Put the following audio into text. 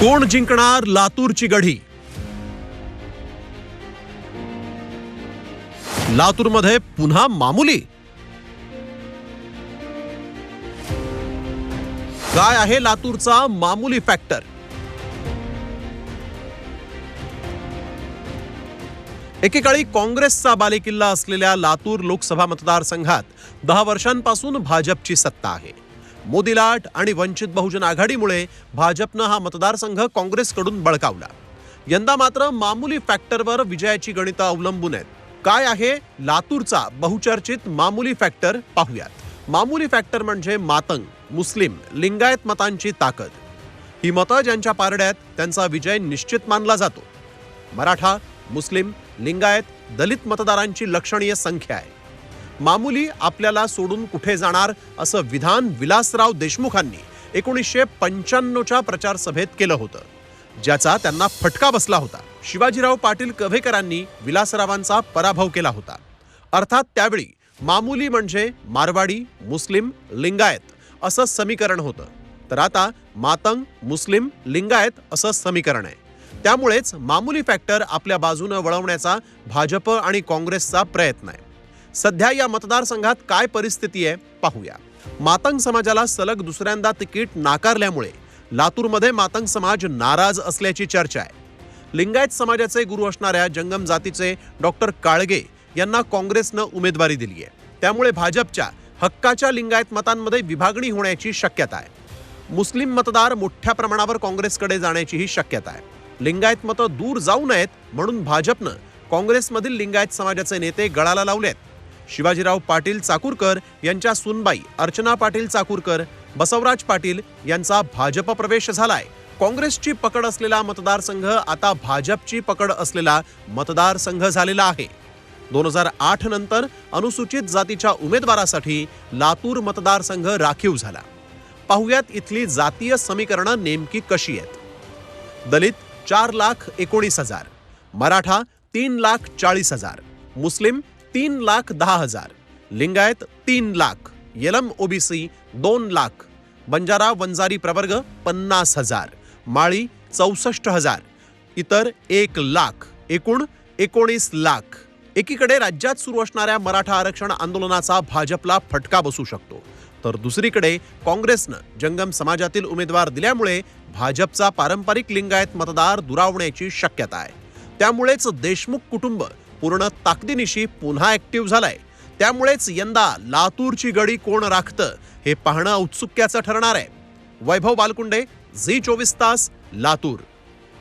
कोण जिंकणार लातूरची गढी? लातूरमध्ये पुन्हा मामुली. काय आहे लातूरचा मामुली फॅक्टर एकेकाळी काँग्रेसचा बालेकिल्ला असलेल्या लातूर लोकसभा मतदारसंघात दहा वर्षांपासून भाजपची सत्ता आहे. मोदी लाट आणि वंचित बहुजन आघाडीमुळे भाजपनं हा मतदारसंघ काँग्रेसकडून बळकावला. यंदा मात्र मामुली फॅक्टरवर विजयाची गणितं अवलंबून आहेत. काय आहे लातूरचा बहुचर्चित मामुली फॅक्टर पाहूयात. मामुली फॅक्टर म्हणजे मातंग मुस्लिम लिंगायत मतांची ताकद. ही मतं ज्यांच्या पारड्यात त्यांचा विजय निश्चित मानला जातो. मराठा मुस्लिम लिंगायत दलित मतदारांची लक्षणीय संख्या आहे. मामुली आपल्याला सोडून कुठे जाणार असं विधान विलासराव देशमुखांनी एकोणीसशे पंच्याण्णवच्या प्रचार सभेत केलं होतं. ज्याचा त्यांना फटका बसला होता. शिवाजीराव पाटील कव्हेकरांनी विलासरावांचा पराभव केला होता. अर्थात त्यावेळी मामुली म्हणजे मारवाडी मुस्लिम लिंगायत असं समीकरण होतं. तर आता मातंग मुस्लिम लिंगायत असं समीकरण आहे. त्यामुळेच मामुली फॅक्टर आपल्या बाजूनं वळवण्याचा भाजप आणि काँग्रेसचा प्रयत्न आहे. सध्या या मतदारसंघात काय परिस्थिती आहे पाहूया. मातंग समाजाला सलग दुसऱ्यांदा तिकीट नाकारल्यामुळे लातूरमध्ये मातंग समाज नाराज असल्याची चर्चा आहे. लिंगायत समाजाचे गुरु असणाऱ्या जंगम जातीचे डॉक्टर काळगे यांना काँग्रेसनं उमेदवारी दिली आहे. त्यामुळे भाजपच्या हक्काच्या लिंगायत मतांमध्ये विभागणी होण्याची शक्यता आहे. मुस्लिम मतदार मोठ्या प्रमाणावर काँग्रेसकडे जाण्याचीही शक्यता आहे. लिंगायत मतं दूर जाऊ नयेत म्हणून भाजपनं काँग्रेसमधील लिंगायत समाजाचे नेते गळाला लावलेत. शिवाजीराव पाटील चाकूरकर यांच्या सुनबाई अर्चना पाटील चाकूरकर बसवराज पाटील यांचा भाजप प्रवेश झालाय. काँग्रेसची पकड असलेला मतदारसंघ आता भाजपची पकड असलेला मतदारसंघ झालेला आहे. दोन हजार आठ नंतर अनुसूचित जातीच्या उमेदवारासाठी लातूर मतदारसंघ राखीव झाला. पाहुयात इथली जातीय समीकरणं नेमकी कशी आहेत? दलित चार लाख एकोणीस हजार मराठा तीन लाख चाळीस हजार मुस्लिम तीन लाख दहा हजार. लिंगायत तीन लाख. यलम ओबीसी दोन लाख. बंजारा वंजारी प्रवर्ग पन्नास हजार. माळी चौसष्ट हजार. इतर एक लाख. एकूण एकोणीस लाख. एकीकडे राज्यात सुरू असणाऱ्या मराठा आरक्षण आंदोलनाचा भाजपला फटका बसू शकतो. तर दुसरीकडे काँग्रेसनं जंगम समाजातील उमेदवार दिल्यामुळे भाजपचा पारंपरिक लिंगायत मतदार दुरावण्याची शक्यता आहे. त्यामुळेच देशमुख कुटुंब पूर्ण ताकदीनिशी पुन्हा ऍक्टिव्ह झालाय. त्यामुळेच यंदा लातूरची गडी कोण राखतं हे पाहणं औत्सुक्याचं ठरणार आहे. वैभव बालकुंडे झी चोवीस तास लातूर.